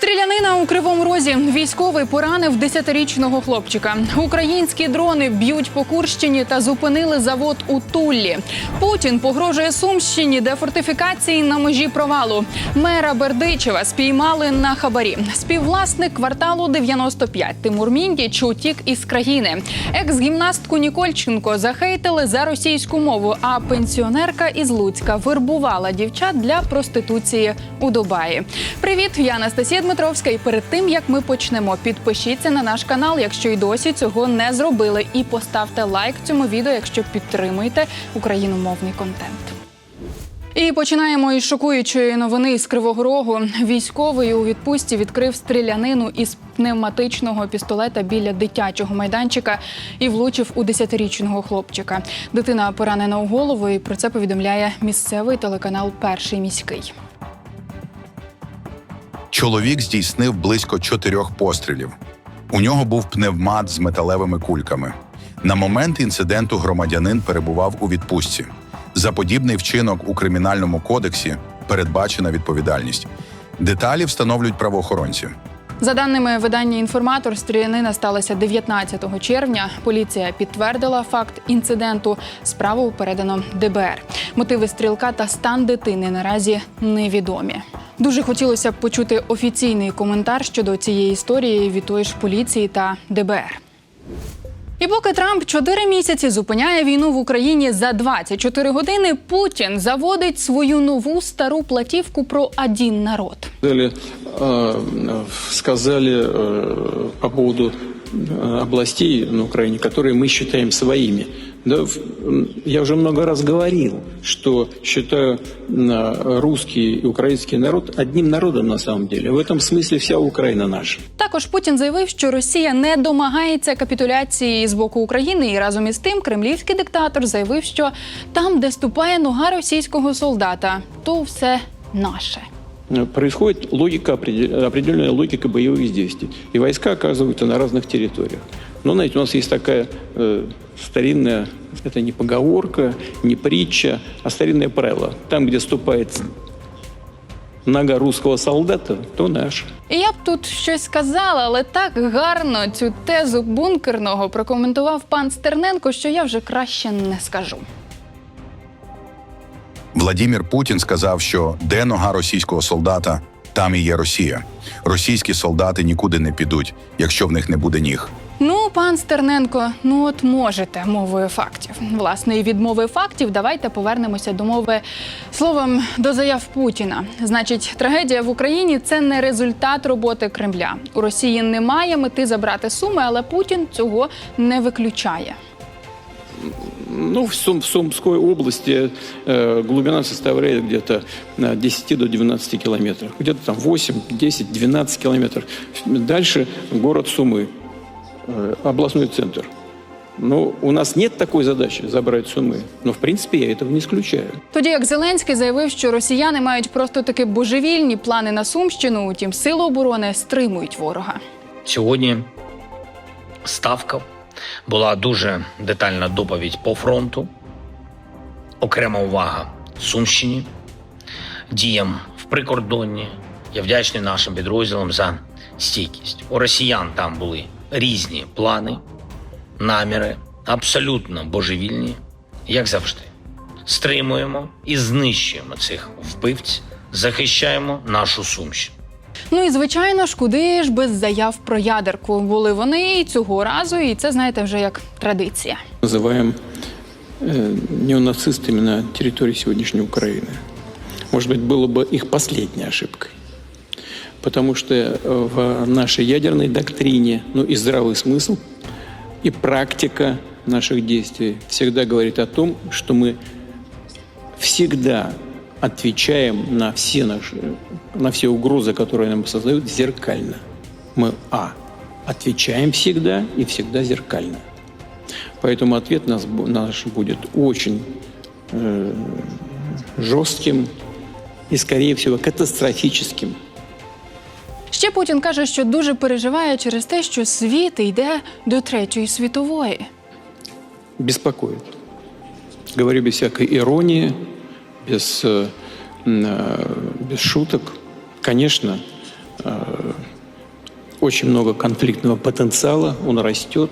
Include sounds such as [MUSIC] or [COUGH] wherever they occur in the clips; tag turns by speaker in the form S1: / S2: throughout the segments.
S1: Стрілянина у кривому розі. Військовий поранив 10-річного хлопчика. Українські дрони б'ють по Курщині та зупинили завод у Туллі. Путін погрожує Сумщині, де фортифікації на межі провалу. Мера Бердичева спіймали на хабарі. Співвласник кварталу 95 Тимур Міндіч утік із країни. Екс-гімнастку Нікольченко захейтили за російську мову. А пенсіонерка із Луцька вербувала дівчат для проституції у Дубаї. Привіт, я Анастасія Дмитровська. І перед тим як ми почнемо, підпишіться на наш канал, якщо й досі цього не зробили, і поставте лайк цьому відео, якщо підтримуєте україномовний контент. І починаємо із шокуючої новини з Кривого Рогу. Військовий у відпустці відкрив стрілянину із пневматичного пістолета біля дитячого майданчика і влучив у 10-річного хлопчика. Дитина поранена у голову, і про це повідомляє місцевий телеканал Перший міський.
S2: Чоловік здійснив близько чотирьох пострілів. У нього був пневмат з металевими кульками. На момент інциденту громадянин перебував у відпустці. За подібний вчинок у кримінальному кодексі передбачена відповідальність. Деталі встановлюють правоохоронці.
S1: За даними видання інформатор, стрілянина сталася 19 червня. Поліція підтвердила факт інциденту. Справу передано ДБР. Мотиви стрілка та стан дитини наразі невідомі. Дуже хотілося б почути офіційний коментар щодо цієї історії від тої ж поліції та ДБР. І поки Трамп чотири місяці зупиняє війну в Україні за 24 години, Путін заводить свою нову стару платівку про один народ.
S3: Сказали, э, сказали э, по поводу э, областей на Украине, которые мы считаем своими. Да, в- м, я уже много раз говорил, что считаю э, русский и украинский народ одним народом на самом деле. В этом смысле вся Украина наша.
S1: Також Путін заявив, що Росія не домагається капітуляції з боку України, і разом із тим кремлівський диктатор заявив, що там, де ступає нога російського солдата, то все наше.
S3: Э, Происходит логика, определ- определенная логика боевых действий. И войска оказываются на разных территориях. Но, знаете, у нас есть такая э, старинная, это не поговорка, не притча, а старинное правило. Там, где ступает нога русского солдата, то наш.
S1: І я б тут щось сказала, але так гарно цю тезу бункерного прокоментував пан Стерненко, що я вже краще не скажу.
S2: Владімір Путін сказав, що де нога російського солдата, там і є Росія. Російські солдати нікуди не підуть, якщо в них не буде ніг.
S1: Ну, пан Стерненко, ну от можете мовою фактів. Власне, і від мови фактів давайте повернемося до мови словом до заяв Путіна. Значить, трагедія в Україні це не результат роботи Кремля. У Росії немає мети забрати суми, але Путін цього не виключає.
S3: Ну, в, Сум- в Сумской области э, глубина составляет где-то э, 10 до 12 километров. Где-то там 8, 10, 12 километров. Дальше город Сумы, э, областной центр. Ну, у нас нет такой задачи забрать Сумы, но в принципе я этого не исключаю.
S1: Тоді як Зеленський заявив, що росіяни мають просто таки божевільні плани на Сумщину, утім сили оборони стримують ворога.
S4: Сьогодні ставка була дуже детальна доповідь по фронту, окрема увага Сумщині, діям в прикордонні. Я вдячний нашим підрозділам за стійкість. У росіян там були різні плани, наміри, абсолютно божевільні, як завжди. Стримуємо і знищуємо цих вбивць, захищаємо нашу Сумщину.
S1: Ну і звичайно ж, куди ж без заяв про ядерку були вони і цього разу, і це знаєте вже як традиція.
S3: Называем э, неонацистами на территории сегодняшней Украины. Может быть, было бы их последней ошибкой. Потому что э, в нашей ядерной доктрине, ну и здравый смысл, и практика наших действий всегда говорит о том, что мы всегда отвечаем на все наши, на все угрозы, которые нам создают, зеркально. Мы, а, отвечаем всегда и всегда зеркально. Поэтому ответ нас, бу- наш будет очень э, жестким и, скорее всего, катастрофическим.
S1: Ще Путін каже, що дуже переживає через те, що світ йде до третьої світової.
S3: Беспокоит. Говорю без всякой иронии, Без, э, э, без шуток. Конечно, Э, Очень много конфликтного потенциала, он растет.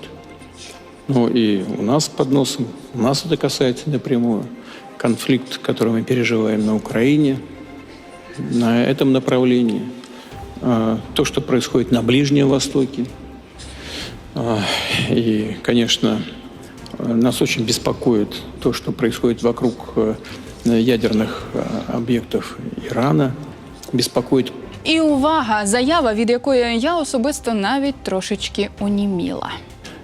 S3: Ну и у нас под носом, у нас это касается напрямую. Конфликт, который мы переживаем на Украине, на этом направлении. То, что происходит на Ближнем Востоке. И, конечно, нас очень беспокоит то, что происходит вокруг ядерных э, объектов Ирана. Беспокоит
S1: І увага, заява, від якої я особисто навіть трошечки оніміла.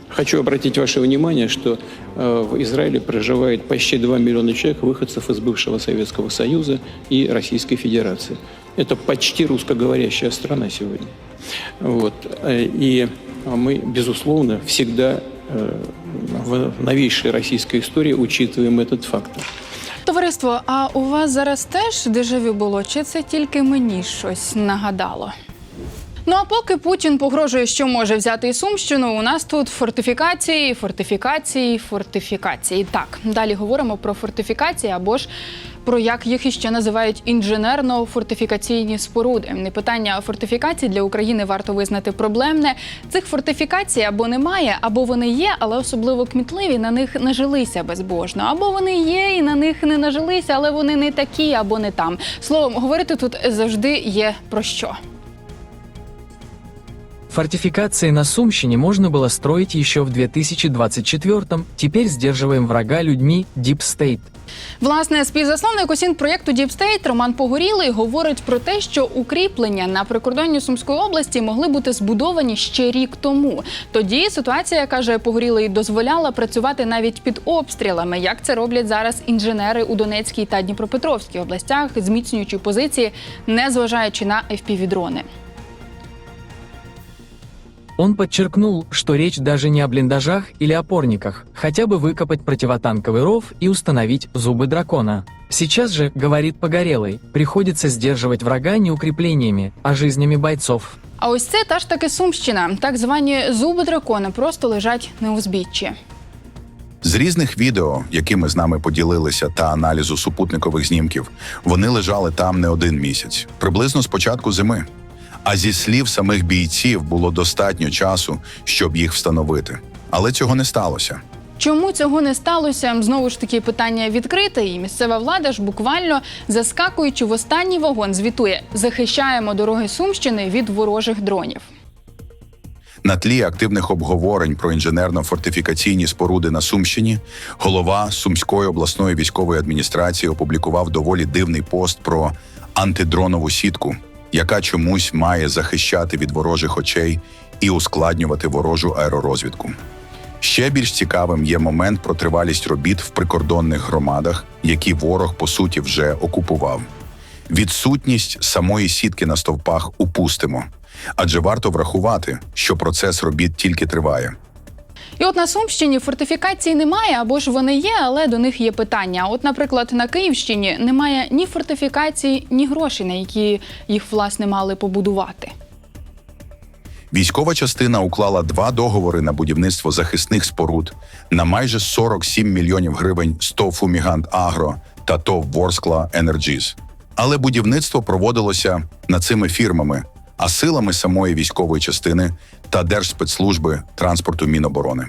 S3: Хочу обратить ваше внимание, что э, в Израиле проживает почти 2 миллиона человек, выходцев из бывшего Советского Союза и Российской Федерации. Это почти русскоговорящая страна сегодня. Вот. Э, И мы, безусловно, всегда э, в новейшей российской истории учитываем этот фактор.
S1: Товариство, а у вас зараз теж дежавю було, чи це тільки мені щось нагадало? Ну а поки Путін погрожує, що може взяти і Сумщину, у нас тут фортифікації, фортифікації, фортифікації. Так, далі говоримо про фортифікації або ж про як їх іще називають інженерно-фортифікаційні споруди. Не питання фортифікацій для України варто визнати проблемне. Цих фортифікацій або немає, або вони є, але особливо кмітливі на них нажилися безбожно. Або вони є і на них не нажилися, але вони не такі або не там. Словом, говорити тут завжди є про що.
S5: Фортификации на Сумщине можно было строить еще в 2024-м, теперь сдерживаем врага людьми Deep State.
S1: Власне, співзасновник осін проєкту Deep State Роман Погорілий говорить про те, що укріплення на прикордонні Сумської області могли бути збудовані ще рік тому. Тоді ситуація каже Погорілий, дозволяла працювати навіть під обстрілами, як це роблять зараз інженери у Донецькій та Дніпропетровській областях, зміцнюючи позиції, незважаючи на FPV-дрони.
S5: Он подчеркнул, что речь даже не о блиндажах или опорниках, хотя бы выкопать противотанковый ров и установить зубы дракона. Сейчас же, говорит Погорелый, приходится сдерживать врага не укреплениями, а жизнями бойцов.
S1: А ось це та ж таки Сумщина. Так звані зуби дракона просто лежать на узбіччі.
S2: З різних відео, якими з нами поділилися, та аналізу супутникових знімків, вони лежали там не один місяць, приблизно з початку зими. А зі слів самих бійців було достатньо часу, щоб їх встановити. Але цього не сталося.
S1: Чому цього не сталося? Знову ж таки питання відкрите, і місцева влада ж буквально заскакуючи в останній вагон, звітує: захищаємо дороги Сумщини від ворожих дронів.
S2: На тлі активних обговорень про інженерно-фортифікаційні споруди на Сумщині голова Сумської обласної військової адміністрації опублікував доволі дивний пост про антидронову сітку, яка чомусь має захищати від ворожих очей і ускладнювати ворожу аеророзвідку. Ще більш цікавим є момент про тривалість робіт в прикордонних громадах, які ворог по суті вже окупував. Відсутність самої сітки на стовпах упустимо, адже варто врахувати, що процес робіт тільки триває.
S1: І от на Сумщині фортифікацій немає, або ж вони є, але до них є питання. От, наприклад, на Київщині немає ні фортифікацій, ні грошей, на які їх власне мали побудувати.
S2: Військова частина уклала два договори на будівництво захисних споруд на майже 47 мільйонів гривень з ТОВ «Фумігант Агро та ТОВ Ворскла Енерджіз. Але будівництво проводилося не цими фірмами, а силами самої військової частини та Держспецслужби транспорту Міноборони.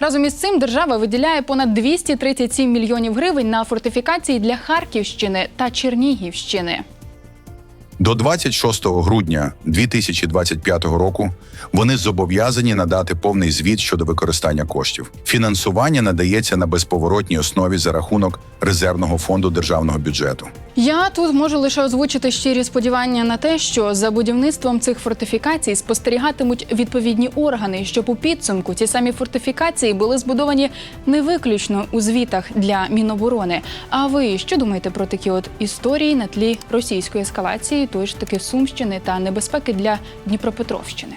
S1: Разом із цим держава виділяє понад 237 мільйонів гривень на фортифікації для Харківщини та Чернігівщини.
S2: До 26 грудня 2025 року вони зобов'язані надати повний звіт щодо використання коштів. Фінансування надається на безповоротній основі за рахунок резервного фонду державного бюджету.
S1: Я тут можу лише озвучити щирі сподівання на те, що за будівництвом цих фортифікацій спостерігатимуть відповідні органи, щоб у підсумку ці самі фортифікації були збудовані не виключно у звітах для Міноборони. А ви що думаєте про такі от історії на тлі російської ескалації, тої ж таки Сумщини та небезпеки для Дніпропетровщини?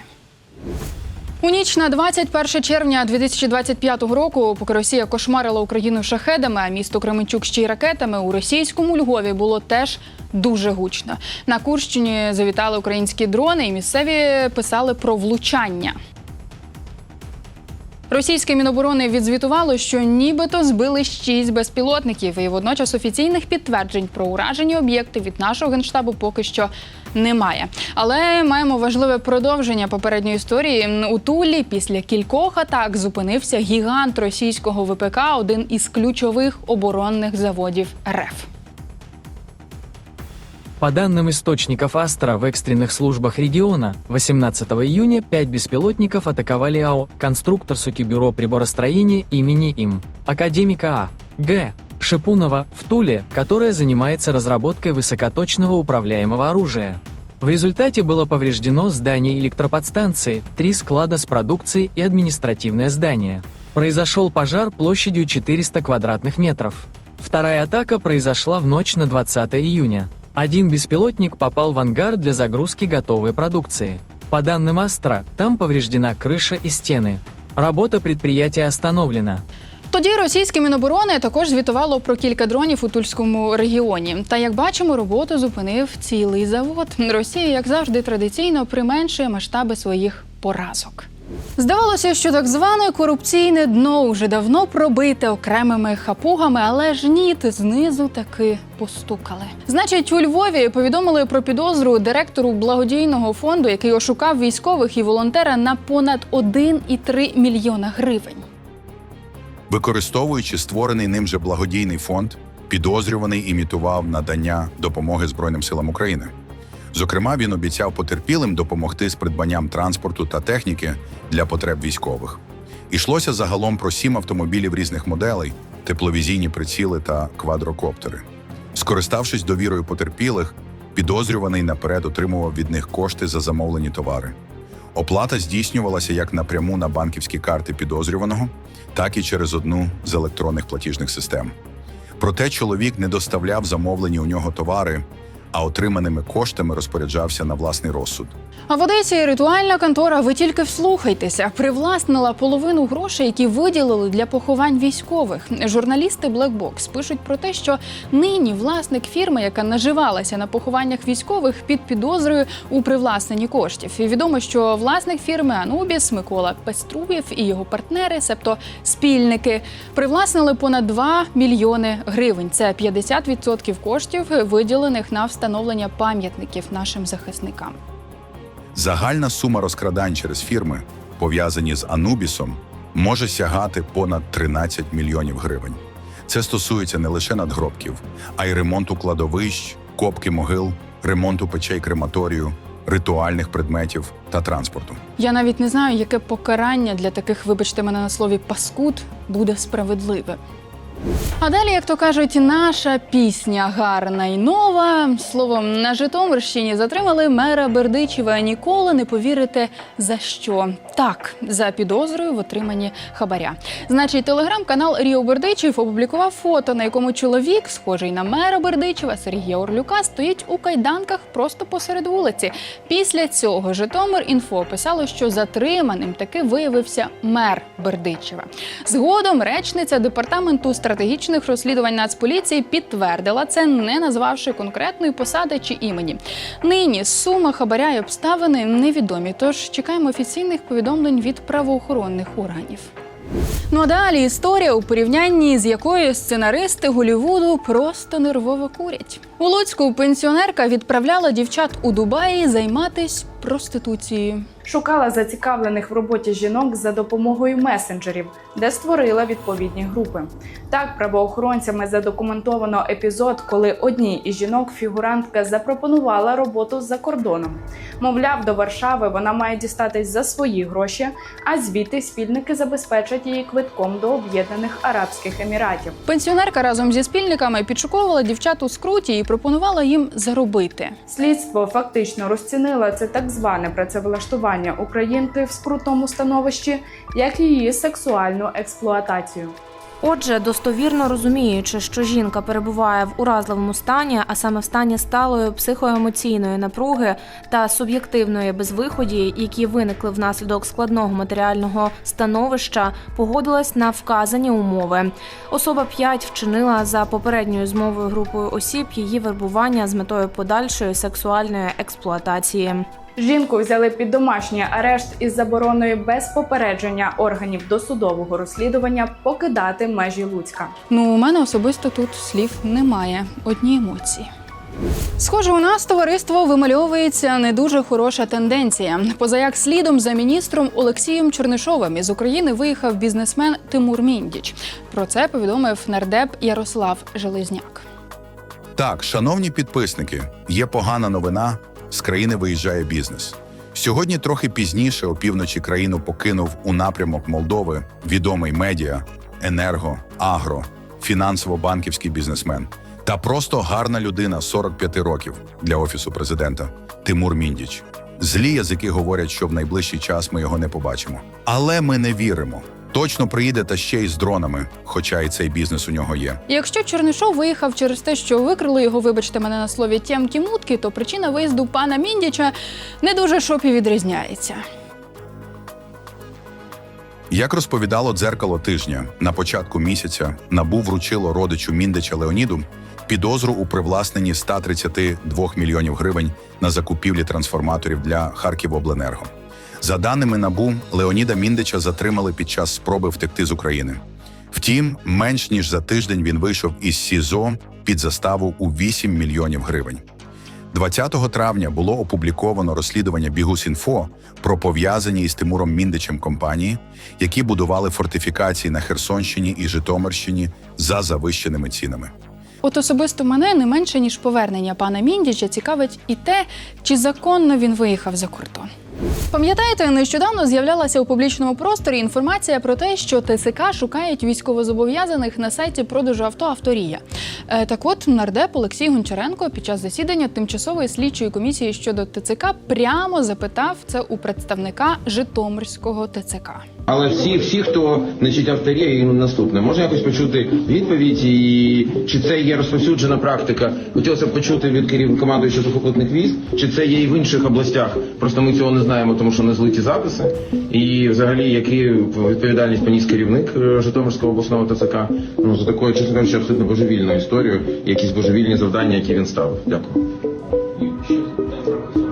S1: У ніч на 21 червня 2025 року, поки Росія кошмарила Україну шахедами, а місто Кременчук ще й ракетами, у російському Львові було теж дуже гучно. На Курщині завітали українські дрони, і місцеві писали про влучання. Російське міноборони відзвітувало, що нібито збили шість безпілотників, і водночас офіційних підтверджень про уражені об'єкти від нашого генштабу поки що немає. Але маємо важливе продовження попередньої історії. У Тулі після кількох атак зупинився гігант російського ВПК, один із ключових оборонних заводів РФ.
S5: По данным источников Астра в экстренных службах региона, 18 июня пять беспилотников атаковали АО «Конструктор Сукибюро приборостроения» имени им, академика А. Г. Шипунова в Туле, которая занимается разработкой высокоточного управляемого оружия. В результате было повреждено здание электроподстанции, три склада с продукцией и административное здание. Произошел пожар площадью 400 квадратных метров. Вторая атака произошла в ночь на 20 июня. Один беспилотник попал в ангар для загрузки готовой продукции. По данным Астра, там повреждена крыша и стены. Работа предприятия остановлена.
S1: Тоді російське міноборони також звітувало про кілька дронів у Тульському регіоні. Та як бачимо, роботу зупинив цілий завод. Росія, як завжди, традиційно применшує масштаби своїх поразок. Здавалося, що так зване корупційне дно вже давно пробите окремими хапугами, але ж ні, знизу таки постукали. Значить, у Львові повідомили про підозру директору благодійного фонду, який ошукав військових і волонтера на понад 1,3 мільйона гривень.
S2: Використовуючи створений ним же благодійний фонд, підозрюваний імітував надання допомоги Збройним силам України. Зокрема, він обіцяв потерпілим допомогти з придбанням транспорту та техніки для потреб військових. Ішлося загалом про сім автомобілів різних моделей, тепловізійні приціли та квадрокоптери. Скориставшись довірою потерпілих, підозрюваний наперед отримував від них кошти за замовлені товари. Оплата здійснювалася як напряму на банківські карти підозрюваного, так і через одну з електронних платіжних систем. Проте чоловік не доставляв замовлені у нього товари, а отриманими коштами розпоряджався на власний розсуд.
S1: А в Одесі ритуальна контора, ви тільки вслухайтеся, привласнила половину грошей, які виділили для поховань військових. Журналісти Black Box пишуть про те, що нині власник фірми, яка наживалася на похованнях військових, під підозрою у привласненні коштів. І відомо, що власник фірми Анубіс Микола Пеструєв і його партнери, себто спільники, привласнили понад 2 мільйони гривень. Це 50% коштів, виділених на встановлення пам'ятників нашим захисникам.
S2: Загальна сума розкрадань через фірми, пов'язані з Анубісом, може сягати понад 13 мільйонів гривень. Це стосується не лише надгробків, а й ремонту кладовищ, копки могил, ремонту печей крематорію, ритуальних предметів та транспорту.
S1: Я навіть не знаю, яке покарання для таких, вибачте мене на слові, паскуд буде справедливе. А далі, як то кажуть, наша пісня гарна й нова. Словом, на Житомирщині затримали мера Бердичева. Ніколи не повірите за що. Так, за підозрою в отриманні хабаря. Значить, телеграм-канал Ріо Бердичев опублікував фото, на якому чоловік, схожий на мера Бердичева Сергія Орлюка, стоїть у кайданках просто посеред вулиці. Після цього Житомир інфо писало, що затриманим таки виявився мер Бердичева. Згодом речниця департаменту стратегічних розслідувань Нацполіції підтвердила це, не назвавши конкретної посади чи імені. Нині сума хабаря і обставини невідомі. Тож чекаємо офіційних повідомлень від правоохоронних органів. Ну а далі історія, у порівнянні з якою сценаристи Голівуду просто нервово курять. У Луцьку пенсіонерка відправляла дівчат у Дубаї займатись проституцією.
S6: Шукала зацікавлених в роботі жінок за допомогою месенджерів, де створила відповідні групи. Так, правоохоронцями задокументовано епізод, коли одній із жінок фігурантка запропонувала роботу за кордоном. Мовляв, до Варшави вона має дістатись за свої гроші, а звідти спільники забезпечать її квитком до Об'єднаних Арабських Еміратів.
S1: Пенсіонерка разом зі спільниками підшуковувала дівчат у скруті і пропонувала їм заробити.
S6: Слідство фактично розцінило це так зване працевлаштування українки в скрутному становищі, як її сексуальну експлуатацію.
S7: Отже, достовірно розуміючи, що жінка перебуває в уразливому стані, а саме в стані сталої психоемоційної напруги та суб'єктивної безвиході, які виникли внаслідок складного матеріального становища, погодилась на вказані умови. Особа 5 вчинила за попередньою змовою групою осіб її вербування з метою подальшої сексуальної експлуатації.
S6: Жінку взяли під домашній арешт із забороною без попередження органів досудового розслідування покидати межі Луцька.
S1: Ну, у мене особисто тут слів немає. Одні емоції. Схоже, у нас товариство вимальовується не дуже хороша тенденція. Позаяк слідом за міністром Олексієм Чернишовим із України виїхав бізнесмен Тимур Міндіч. Про це повідомив нардеп Ярослав Железняк.
S2: Так, шановні підписники, є погана новина. З країни виїжджає бізнес. Сьогодні, трохи пізніше, опівночі країну покинув у напрямок Молдови відомий медіа, енерго, агро, фінансово-банківський бізнесмен та просто гарна людина 45 років для офісу президента Тимур Міндіч. Злі язики говорять, що в найближчий час ми його не побачимо. Але ми не віримо. Точно приїде та ще й з дронами, хоча і цей бізнес у нього є.
S1: Якщо Чернишов виїхав через те, що викрили його, вибачте мене на слові тємкі мутки, то причина виїзду пана Міндіча не дуже шопі відрізняється.
S2: Як розповідало дзеркало тижня, на початку місяця набу вручило родичу Міндича Леоніду підозру у привласненні 132 мільйонів гривень на закупівлі трансформаторів для Харківобленерго. За даними набу, Леоніда Міндича затримали під час спроби втекти з України. Втім, менш ніж за тиждень він вийшов із СІЗО під заставу у 8 мільйонів гривень. 20 травня було опубліковано розслідування Бігус.Інфо про пов'язані із Тимуром Міндичем компанії, які будували фортифікації на Херсонщині і Житомирщині за завищеними цінами.
S1: От особисто мене не менше ніж повернення пана Міндіча цікавить і те, чи законно він виїхав за кордон. Пам'ятаєте, нещодавно з'являлася у публічному просторі інформація про те, що ТСК шукають військовозобов'язаних на сайті продажу авто Авторія. Е, так от нардеп Олексій Гончаренко під час засідання тимчасової слідчої комісії щодо ТЦК прямо запитав це у представника Житомирського ТЦК.
S8: Але всі, всі, хто значить авторія і наступне, можна якось почути відповідь, і чи це є розповсюджена практика? Хотілося б почути від керівника командуючого сухопутних військ, чи це є і в інших областях. Просто ми цього не знаємо, тому що не злиті записи. І взагалі, які відповідальність поніс керівник е, Житомирського обласного ТЦК ну за такою, чесно кажучи, абсолютно божевільною історією, якісь божевільні завдання, які він ставив. Дякую.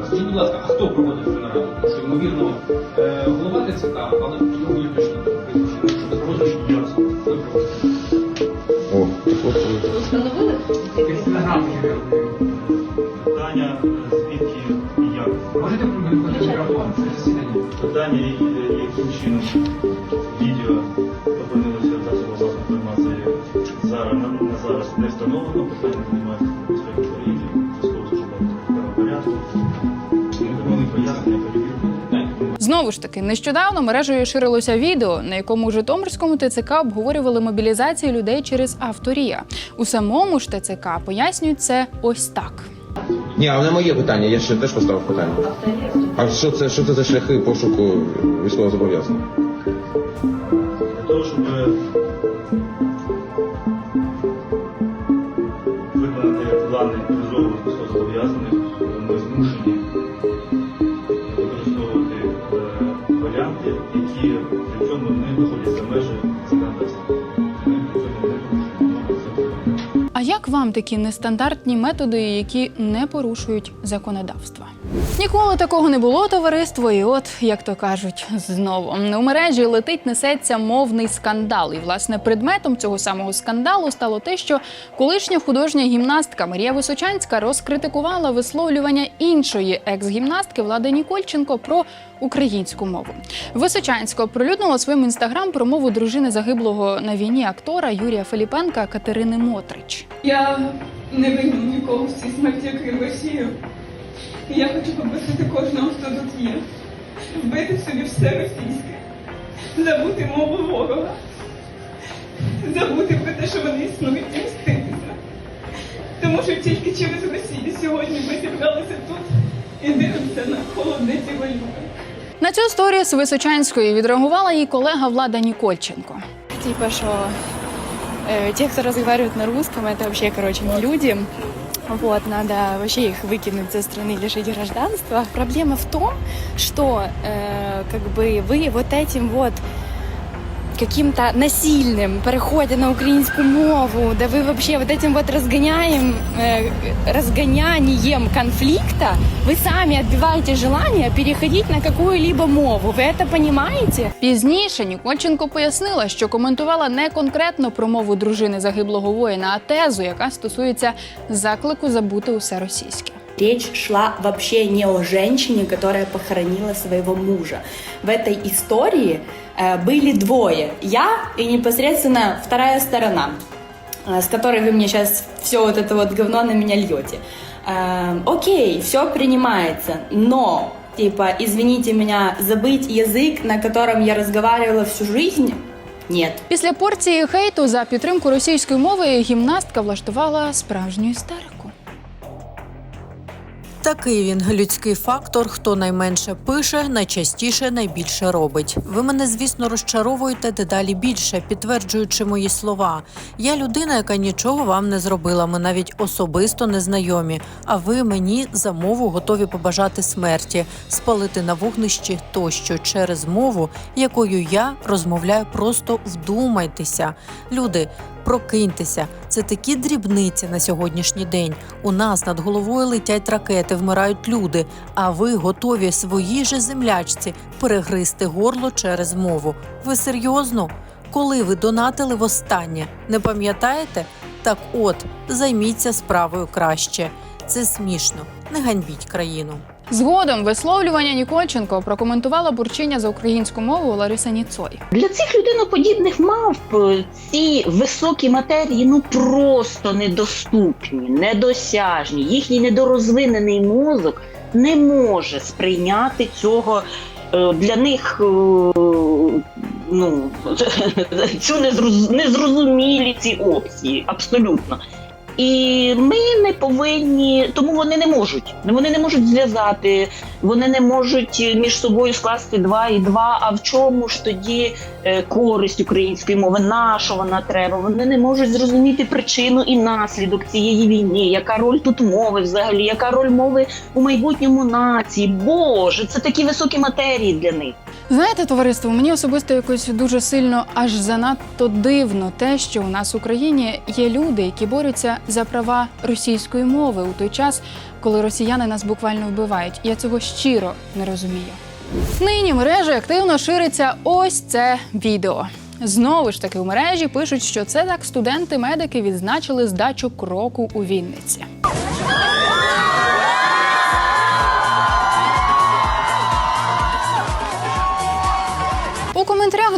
S9: Скажіть, будь ласка, а хто проводив ймовірно, е, голова ТЦК, але можливо ви точно не проводиш час?
S8: О.
S10: Питання звідки і як?
S9: Можете прокоментувати? Це засідання.
S10: Питання, е, яким чином
S1: Знову ж таки, нещодавно мережею ширилося відео, на якому у Житомирському ТЦК обговорювали мобілізацію людей через авторія. У самому ж ТЦК пояснюють це ось так.
S8: Ні, але не моє питання, я ще теж поставив питання. А що це, що це за шляхи пошуку військовозобов'язаних?
S1: Вам такі нестандартні методи, які не порушують законодавства? Ніколи такого не було, товариство, і от, як то кажуть, знову у мережі летить несеться мовний скандал. І власне предметом цього самого скандалу стало те, що колишня художня гімнастка Марія Височанська розкритикувала висловлювання іншої екс-гімнастки Влади Нікольченко про українську мову. Височанська оприлюднила у своєму інстаграм промову дружини загиблого на війні актора Юрія Филіпенка Катерини Мотрич.
S11: Я не виню нікого в цій смерті, окрім Росію. І я хочу попросити кожного, хто тут є, вбити в собі все російське, забути мову ворога, забути про те, що вони існують і мститися. Тому що тільки через Росію сьогодні ми зібралися тут і дивимося на холодниці воювання.
S1: На цю історію з Височанської відреагувала її колега Влада Нікольченко.
S12: Типа, что э, те, кто разговаривают на русском, это вообще, короче, не люди. Вот, надо вообще их выкинуть за страны, лишить гражданства. Проблема в том, что э, как бы вы вот этим вот каким-то насильным переходе на українську мову, да вы вообще вот этим вот разгоняем, э, разгонянием конфликта, вы сами отбиваете желание переходить на какую-либо мову. Вы это понимаете?
S1: Пізніше Нікольченко пояснила, що коментувала не конкретно промову дружини загиблого воїна, а тезу, яка стосується заклику забути усе російське.
S13: Речь шла вообще не о женщине, которая похоронила своего мужа. В этой истории э, были двое. Я и непосредственно вторая сторона, э, с которой вы мне сейчас все вот это вот говно на меня льете. Э, окей, все принимается, но, типа, извините меня, забыть язык, на котором я разговаривала всю жизнь, нет.
S1: Після порції хейту за підтримку російської мови гімнастка влаштувала справжню істерику.
S14: Такий він людський фактор. Хто найменше пише, найчастіше найбільше робить. Ви мене, звісно, розчаровуєте дедалі більше, підтверджуючи мої слова. Я людина, яка нічого вам не зробила. Ми навіть особисто не знайомі. А ви мені за мову готові побажати смерті, спалити на вогнищі тощо через мову, якою я розмовляю. Просто вдумайтеся, люди. Прокиньтеся, це такі дрібниці на сьогоднішній день. У нас над головою летять ракети, вмирають люди. А ви готові своїй же землячці перегризти горло через мову. Ви серйозно? Коли ви донатили востаннє? Не пам'ятаєте? Так от займіться справою краще. Це смішно. Не ганьбіть країну.
S1: Згодом висловлювання Нікольченко прокоментувала бурчення за українську мову Лариса Ніцой.
S15: Для цих людиноподібних мавп ці високі матерії ну просто недоступні, недосяжні. Їхній недорозвинений мозок не може сприйняти цього. Е, Для них е, ну, [LAUGHS] цю незроз- незрозумілі ці опції, абсолютно. І ми не повинні, тому вони не можуть. Вони не можуть зв'язати, вони не можуть між собою скласти два і два. А в чому ж тоді е, користь української мови? На що вона треба? Вони не можуть зрозуміти причину і наслідок цієї війни. Яка роль тут мови взагалі? Яка роль мови у майбутньому нації? Боже, це такі високі матерії для них.
S1: Знаєте, товариство, мені особисто якось дуже сильно аж занадто дивно те, що у нас в Україні є люди, які борються за права російської мови у той час, коли росіяни нас буквально вбивають. Я цього щиро не розумію. Нині мережі активно шириться ось це відео. Знову ж таки, у мережі пишуть, що це так студенти-медики відзначили здачу кроку у Вінниці.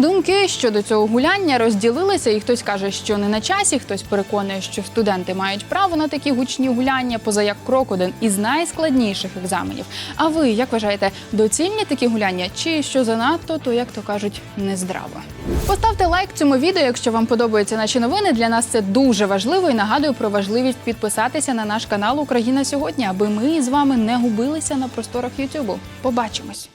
S1: Думки щодо цього гуляння розділилися, і хтось каже, що не на часі, хтось переконує, що студенти мають право на такі гучні гуляння, поза як крок один із найскладніших екзаменів. А ви як вважаєте, доцільні такі гуляння, чи що занадто, то як то кажуть, нездраво? Поставте лайк цьому відео, якщо вам подобаються наші новини. Для нас це дуже важливо і нагадую про важливість підписатися на наш канал Україна сьогодні, аби ми з вами не губилися на просторах Ютубу. Побачимось.